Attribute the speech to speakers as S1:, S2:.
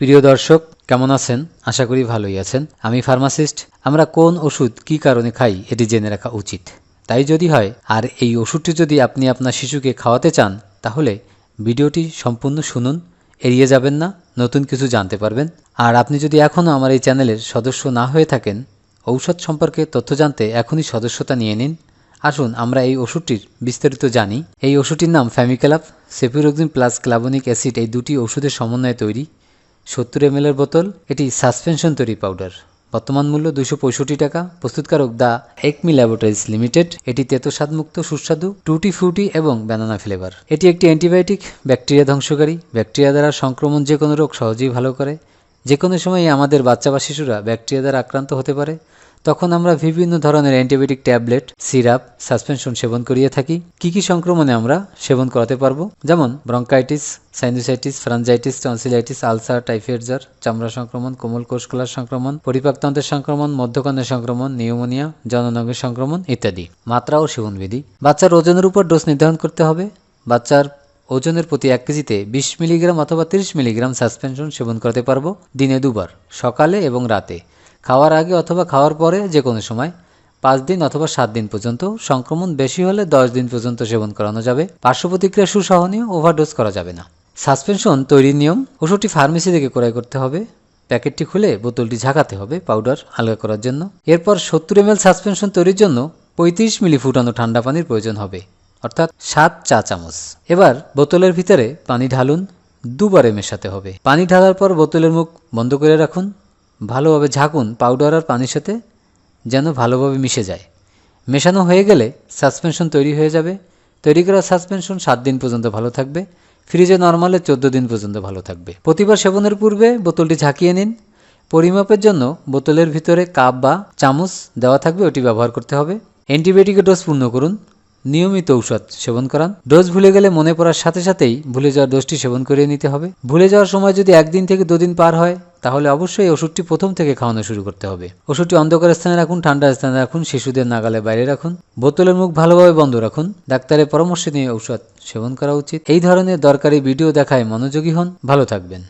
S1: প্রিয় দর্শক, কেমন আছেন? আশা করি ভালোই আছেন। আমি ফার্মাসিস্ট। আমরা কোন ওষুধ কী কারণে খাই এটি জেনে রাখা উচিত। তাই যদি হয়, আর এই ওষুধটি যদি আপনি আপনার শিশুকে খাওয়াতে চান, তাহলে ভিডিওটি সম্পূর্ণ শুনুন, এড়িয়ে যাবেন না, নতুন কিছু জানতে পারবেন। আর আপনি যদি এখনও আমার এই চ্যানেলের সদস্য না হয়ে থাকেন, ঔষধ সম্পর্কে তথ্য জানতে এখনই সদস্যতা নিয়ে নিন। আসুন, আমরা এই ওষুধটির বিস্তারিত জানি। এই ওষুধটির নাম ফ্যামিক্যালাপ, সেপিরোক্সিন প্লাস ক্লাবনিক অ্যাসিড এই দুটি ওষুধের সমন্বয়ে তৈরি। সত্তর এম এর বোতল, এটি সাসপেনশন তৈরি পাউডার বর্তমান মূল্য দুশো পঁয়ষট্টি টাকা। প্রস্তুতকারক দ্য একমি ল্যাবরেটরিজ লিমিটেড, এটি তেতস্বাদমুক্ত সুস্বাদু, টুটি ফ্রুটি এবং ব্যানানা ফ্লেভার এটি একটি অ্যান্টিবায়োটিক, ব্যাকটেরিয়া ধ্বংসকারী। ব্যাকটেরিয়া দ্বারা সংক্রমণ যে কোনো রোগ সহজেই ভালো করে। যে কোনো সময়ই আমাদের বাচ্চা বা শিশুরা ব্যাকটেরিয়া দ্বারা আক্রান্ত হতে পারে, তখন আমরা বিভিন্ন ধরনের অ্যান্টিবায়োটিক ট্যাবলেট, সিরাপ, সাসপেনশন সেবন করিয়ে থাকি। কি কি সংক্রমণে আমরা সেবন করাতে পারব? যেমন bronchitis, sinusitis pharyngitis tonsillitis, ulcer typhoid জ্বর চামড়া সংক্রমণ, কোমল কোষকলার সংক্রমণ পরিপাকতন্ত্রের সংক্রমণ, মধ্যকর্ণের সংক্রমণ, নিউমোনিয়া জননঙ্গের সংক্রমণ ইত্যাদি। মাত্রা ও সেবনবিধি। বাচ্চার ওজনের উপর ডোজ নির্ধারণ করতে হবে। বাচ্চার ওজনের প্রতি এক কেজিতে বিশ মিলিগ্রাম অথবা তিরিশ মিলিগ্রাম সাসপেনশন সেবন করতে পারব দিনে দুবার, সকালে এবং রাতে। খাওয়ার আগে অথবা খাওয়ার পরে যে কোনো সময়। পাঁচ দিন অথবা সাত দিন পর্যন্ত। সংক্রমণ বেশি হলে দশ দিন পর্যন্ত সেবন করানো যাবে। পার্শ্ব প্রতিক্রিয়া সুসহনীয়, ওভারডোজ করা যাবে না। সাসপেনশন তৈরির নিয়ম, ওষুধটি ফার্মেসি থেকে ক্রয় করতে হবে। প্যাকেটটি খুলে বোতলটি ঝাঁকাতে হবে পাউডার আলগা করার জন্য। এরপর সত্তর এম সাসপেনশন তৈরির জন্য পঁয়ত্রিশ মিলি ফুটানো ঠান্ডা পানির প্রয়োজন হবে। অর্থাৎ সাত চা চামচ। এবার বোতলের ভিতরে পানি ঢালুন, দুবারে মেশাতে হবে। পানি ঢালার পর বোতলের মুখ বন্ধ করে রাখুন। ভালোভাবে ঝাঁকুন পাউডার আর পানির সাথে যেন ভালোভাবে মিশে যায়। মেশানো হয়ে গেলে সাসপেনশন তৈরি হয়ে যাবে। তৈরি করা সাসপেনশন সাত দিন পর্যন্ত ভালো থাকবে। ফ্রিজে নর্মালে চোদ্দ দিন পর্যন্ত ভালো থাকবে। প্রতিবার সেবনের পূর্বে বোতলটি ঝাঁকিয়ে নিন। পরিমাপের জন্য বোতলের ভিতরে কাপ বা চামচ দেওয়া থাকবে, ওটি ব্যবহার করতে হবে। অ্যান্টিবায়োটিকের ডোজ পূর্ণ করুন। নিয়মিত ঔষধ সেবন করান। ডোজ ভুলে গেলে মনে পড়ার সাথে সাথেই ভুলে যাওয়ার ডোজটি সেবন করিয়ে নিতে হবে। ভুলে যাওয়ার সময় যদি একদিন থেকে দুদিন পার হয়, তাহলে অবশ্যই ওষুধটি প্রথম থেকে খাওয়ানো শুরু করতে হবে। ওষুধটি অন্ধকার স্থানে রাখুন ঠান্ডা স্থানে রাখুন, শিশুদের নাগালে বাইরে রাখুন। বোতলের মুখ ভালোভাবে বন্ধ রাখুন। ডাক্তারের পরামর্শ নিয়ে ঔষধ সেবন করা উচিত। এই ধরনের দরকারি ভিডিও দেখায় মনোযোগী হন। ভালো থাকবেন।